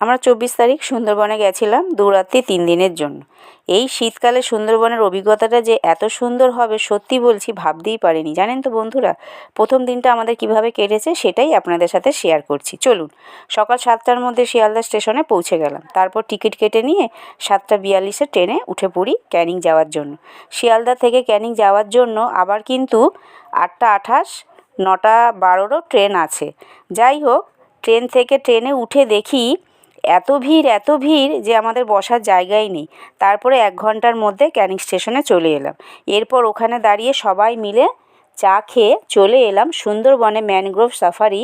আমরা চব্বিশ তারিখ সুন্দরবনে গেছিলাম দু রাত্রি তিন দিনের জন্য। এই শীতকালে সুন্দরবনের অভিজ্ঞতাটা যে এত সুন্দর হবে সত্যি বলছি ভাবতেই পারিনি। জানেন তো বন্ধুরা, প্রথম দিনটা আমাদের কীভাবে কেটেছে সেটাই আপনাদের সাথে শেয়ার করছি। চলুন, সকাল সাতটার মধ্যে শিয়ালদা স্টেশনে পৌঁছে গেলাম। তারপর টিকিট কেটে নিয়ে সাতটা বিয়াল্লিশে ট্রেনে উঠে পড়ি ক্যানিং যাওয়ার জন্য। শিয়ালদা থেকে ক্যানিং যাওয়ার জন্য আবার কিন্তু আটটা আঠাশ, নটা বারোরও ট্রেন আছে। যাই হোক, ট্রেন থেকে ট্রেনে উঠে দেখি এত ভিড় এত ভিড় যে আমাদের বসার জায়গাই নেই। তারপরে এক ঘণ্টার মধ্যে ক্যানিং স্টেশনে চলে এলাম। এরপর ওখানে দাঁড়িয়ে সবাই মিলে চা খেয়ে চলে এলাম সুন্দরবনে ম্যানগ্রোভ সাফারি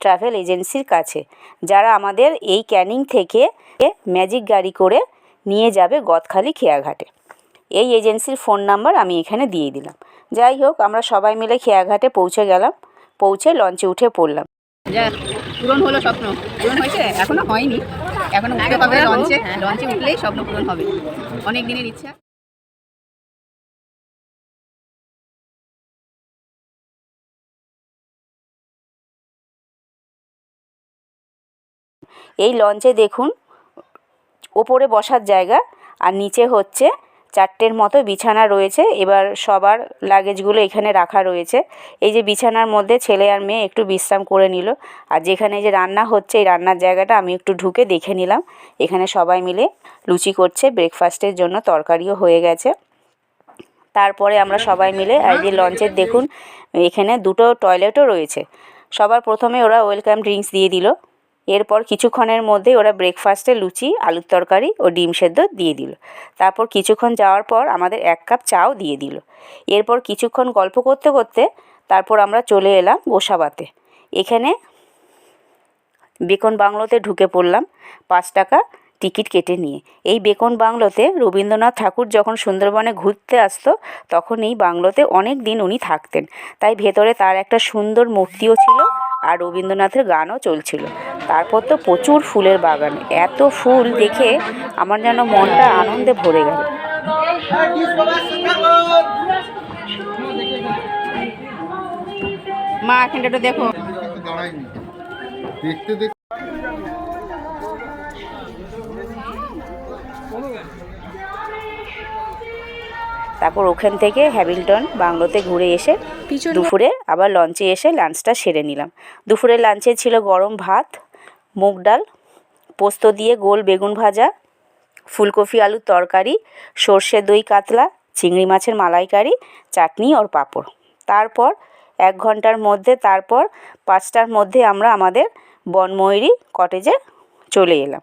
ট্রাভেল এজেন্সির কাছে। যারা আমাদের এই ক্যানিং থেকে ম্যাজিক গাড়ি করে নিয়ে যাবে গদখালি খেয়াঘাটে। এই এজেন্সির ফোন নাম্বার আমি এখানে দিয়ে দিলাম। যাই হোক, আমরা সবাই মিলে খেয়াঘাটে পৌঁছে গেলাম। পৌঁছে লঞ্চে উঠে পড়লাম। যা পূরণ হলো স্বপ্ন। পূরণ হয়েছে? এখনও হয়নি। এখনও উঠতে হবে লঞ্চে লঞ্চে উঠলেই স্বপ্ন পূরণ হবে। অনেক দিনের ইচ্ছা। এই লঞ্চে দেখুন ওপরে বসার জায়গা আর নিচে হচ্ছে চারটের মতো বিছানা রয়েছে। এবার সবার লাগেজগুলো এখানে রাখা রয়েছে। এই যে বিছানার মধ্যে ছেলে আর মেয়ে একটু বিশ্রাম করে নিল। আর যেখানে যে রান্না হচ্ছে, এই রান্নার জায়গাটা আমি একটু ঢুকে দেখে নিলাম। এখানে সবাই মিলে লুচি করছে ব্রেকফাস্টের জন্য তরকারিও হয়ে গেছে। তারপরে আমরা সবাই মিলে আর যে লঞ্চের দেখুন, এখানে দুটো টয়লেটও রয়েছে। সবার প্রথমে ওরা ওয়েলকাম ড্রিঙ্কস দিয়ে দিল। এরপর কিছুক্ষণের মধ্যে ওরা ব্রেকফাস্টে লুচি, আলুর তরকারি ও ডিম সেদ্ধ দিয়ে দিল। তারপর কিছুক্ষণ যাওয়ার পর আমাদের এক কাপ চাও দিয়ে দিল। এরপর কিছুক্ষণ গল্প করতে করতে তারপর আমরা চলে এলাম গোসাবাতে। এখানে বেকন বাংলোতে ঢুকে পড়লাম পাঁচ টাকা টিকিট কেটে নিয়ে। এই বেকন বাংলোতে রবীন্দ্রনাথ ঠাকুর যখন সুন্দরবনে ঘুরতে আসতো, তখন এই বাংলোতে অনেক দিন উনি থাকতেন। তাই ভেতরে তার একটা সুন্দর মূর্তিও ছিল আর রবীন্দ্রনাথের গানও চলছিল। তারপর তো প্রচুর ফুলের বাগান। এত ফুল দেখে আমার যেন মনটা আনন্দে ভরে গেল। মা এখানটা একটু দেখো। দেখতে দেখতে তারপর ওখান থেকে হ্যামিল্টন বাংলোতে ঘুরে এসে দুপুরে আবার লঞ্চে এসে লাঞ্চটা সেরে নিলাম। দুপুরে লাঞ্চে ছিল গরম ভাত মুগ ডাল, পোস্ত দিয়ে গোল বেগুন ভাজা, ফুলকপি আলুর তরকারি, সর্ষে দই কাতলা, চিংড়ি মাছের মালাইকারি, চাটনি ওর পাঁপড়। তারপর এক ঘণ্টার মধ্যে, তারপর পাঁচটার মধ্যে আমরা আমাদের বনময়ূরী কটেজে চলে এলাম।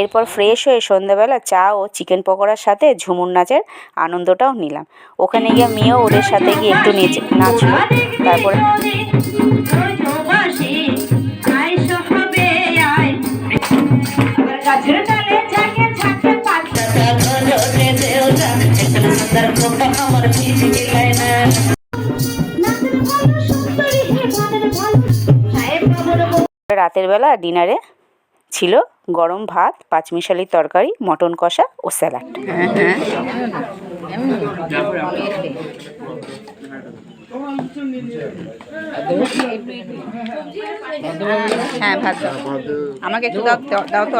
এরপর ফ্রেশ হয়ে সন্ধ্যাবেলা চা ও চিকেন পকোড়ার সাথে ঝুমুর নাচের আনন্দটাও নিলাম। ওখানে গিয়ে মেয়েও ওদের সাথে গিয়ে একটু নেচে, নাচলো। তারপরে রাতের বেলা ডিনারে ছিল গরম ভাত পাঁচমিশালির তরকারি, মটন কষা ও স্যালাড। হ্যাঁ ভাত আমাকে একটু দাও দাও তো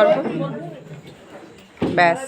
ব্যাস।